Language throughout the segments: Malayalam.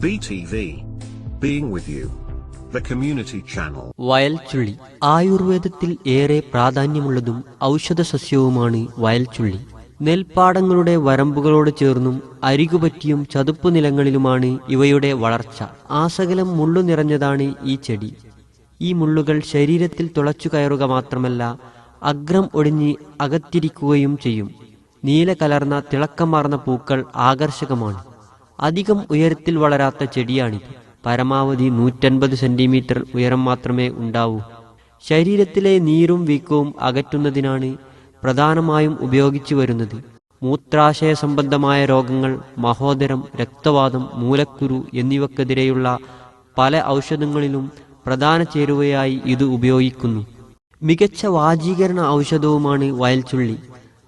BTV. Being with you. The community channel. വയൽച്ചുള്ളി ആയുർവേദത്തിൽ ഏറെ പ്രാധാന്യമുള്ളതും ഔഷധ സസ്യവുമാണ് വയൽച്ചുള്ളി നെൽപ്പാടങ്ങളുടെ വരമ്പുകളോട് ചേർന്നും അരികുപറ്റിയും ചതുപ്പ് നിലങ്ങളിലുമാണ് ഇവയുടെ വളർച്ച ആസകലം മുള്ളു നിറഞ്ഞതാണ് ഈ ചെടി ഈ മുള്ളുകൾ ശരീരത്തിൽ തുളച്ചു കയറുക മാത്രമല്ല അഗ്രം ഒടിഞ്ഞ് അകത്തിരിക്കുകയും ചെയ്യും നീല കലർന്ന തിളക്കമാർന്ന പൂക്കൾ ആകർഷകമാണ് അധികം ഉയരത്തിൽ വളരാത്ത ചെടിയാണിത്. പരമാവധി നൂറ്റൻപത് സെന്റിമീറ്റർ ഉയരം മാത്രമേ ഉണ്ടാവൂ. ശരീരത്തിലെ നീരും വീക്കവും അകറ്റുന്നതിനാണ് പ്രധാനമായും ഉപയോഗിച്ചു വരുന്നത്. മൂത്രാശയ സംബന്ധമായ രോഗങ്ങൾ മഹോദരം രക്തവാദം മൂലക്കുരു എന്നിവക്കെതിരെയുള്ള പല ഔഷധങ്ങളിലും പ്രധാന ചേരുവയായി ഇത് ഉപയോഗിക്കുന്നു. മികച്ച വാജീകരണ ഔഷധവുമാണ് വയൽച്ചുള്ളി.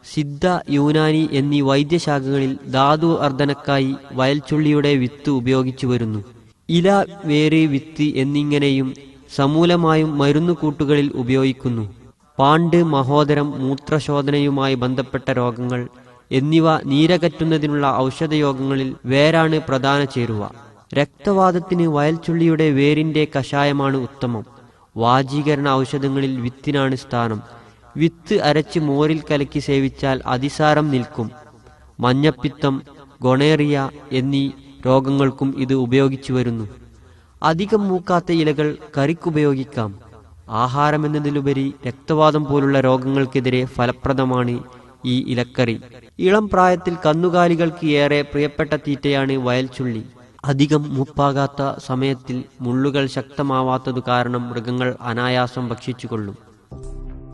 സിദ്ധ യൂനാനി എന്നീ വൈദ്യശാഖകളിൽ ധാതു അർദ്ധനക്കായി വയൽച്ചുള്ളിയുടെ വിത്ത് ഉപയോഗിച്ചു വരുന്നു. ഇല വേര് വിത്ത് എന്നിങ്ങനെയും സമൂലമായും മരുന്നുകൂട്ടുകളിൽ ഉപയോഗിക്കുന്നു. പാണ്ട് മഹോദരം മൂത്രശോധനയുമായി ബന്ധപ്പെട്ട രോഗങ്ങൾ എന്നിവ നീരകറ്റുന്നതിനുള്ള ഔഷധയോഗങ്ങളിൽ വേരാണ് പ്രധാന ചേരുവ. രക്തവാദത്തിന് വയൽച്ചുള്ളിയുടെ വേരിന്റെ കഷായമാണ് ഉത്തമം. വാജീകരണ ഔഷധങ്ങളിൽ വിത്തിനാണ് സ്ഥാനം. വിത്ത് അരച്ച് മോരിൽ കലക്കി സേവിച്ചാൽ അതിസാരം നിൽക്കും. മഞ്ഞപ്പിത്തം ഗൊണേറിയ എന്നീ രോഗങ്ങൾക്കും ഇത് ഉപയോഗിച്ചു വരുന്നു. അധികം മൂക്കാത്ത ഇലകൾ കറിക്കുപയോഗിക്കാം ആഹാരമെന്നതിലുപരി രക്തവാദം പോലുള്ള രോഗങ്ങൾക്കെതിരെ ഫലപ്രദമാണ് ഈ ഇലക്കറി. ഇളം പ്രായത്തിൽ കന്നുകാലികൾക്ക് ഏറെ പ്രിയപ്പെട്ട തീറ്റയാണ് വയൽച്ചുള്ളി. അധികം മൂപ്പാകാത്ത സമയത്തിൽ മുള്ളുകൾ ശക്തമാവാത്തതു കാരണം മൃഗങ്ങൾ അനായാസം ഭക്ഷിച്ചുകൊള്ളും.